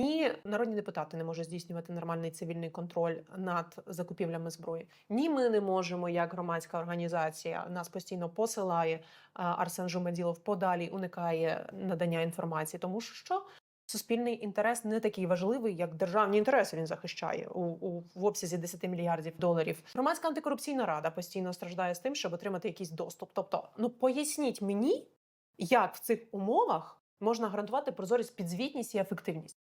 Ні, народні депутати не можуть здійснювати нормальний цивільний контроль над закупівлями зброї. Ні, ми не можемо, як громадська організація. Нас постійно посилає Арсен Жумаділов подалі, уникає надання інформації, тому що суспільний інтерес не такий важливий, як державні інтереси. Він захищає у, у в обсязі 10 мільярдів доларів. Громадська антикорупційна рада постійно страждає з тим, щоб отримати якийсь доступ. Тобто, ну поясніть мені, як в цих умовах можна гарантувати прозорість, підзвітність і ефективність.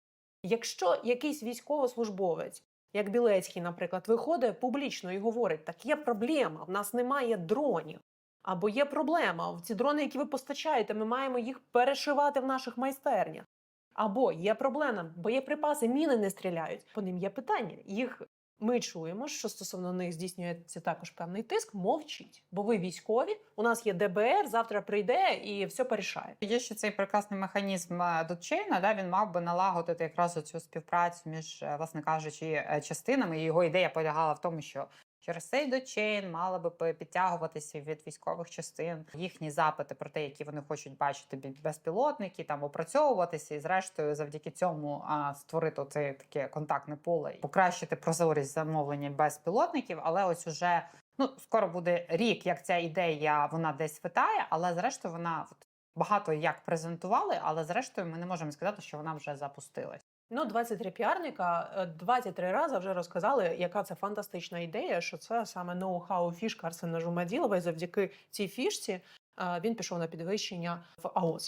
Якщо якийсь військовослужбовець, як Білецький, наприклад, виходить публічно і говорить: так є проблема, в нас немає дронів. Або є проблема, ці дрони, які ви постачаєте, ми маємо їх перешивати в наших майстернях. Або є проблема, боєприпаси, міни не стріляють. По ним є питання. Їх ми чуємо, що стосовно них здійснюється також певний тиск. Мовчіть, бо ви військові. У нас є ДБР, завтра прийде і все порішає. Є ще цей прекрасний механізм дочина. дочейна, да, він мав би налагодити якраз цю співпрацю між, е, власне кажучи, е, частинами. Його ідея полягала в тому, що через цей дочейн мали би підтягуватися від військових частин їхні запити про те, які вони хочуть бачити безпілотники, там опрацьовуватися, і зрештою, завдяки цьому а, створити це таке контактне поле і покращити прозорість замовлення безпілотників. Але ось уже ну скоро буде рік, як ця ідея вона десь витає, але зрештою вона багато як презентували, але зрештою ми не можемо сказати, що вона вже запустилась. Ну, 23 піарника е, 23 рази вже розказали, яка це фантастична ідея, що це саме ноу-хау фішка Арсена Жумаділова, і завдяки цій фішці е, він пішов на підвищення в АОС.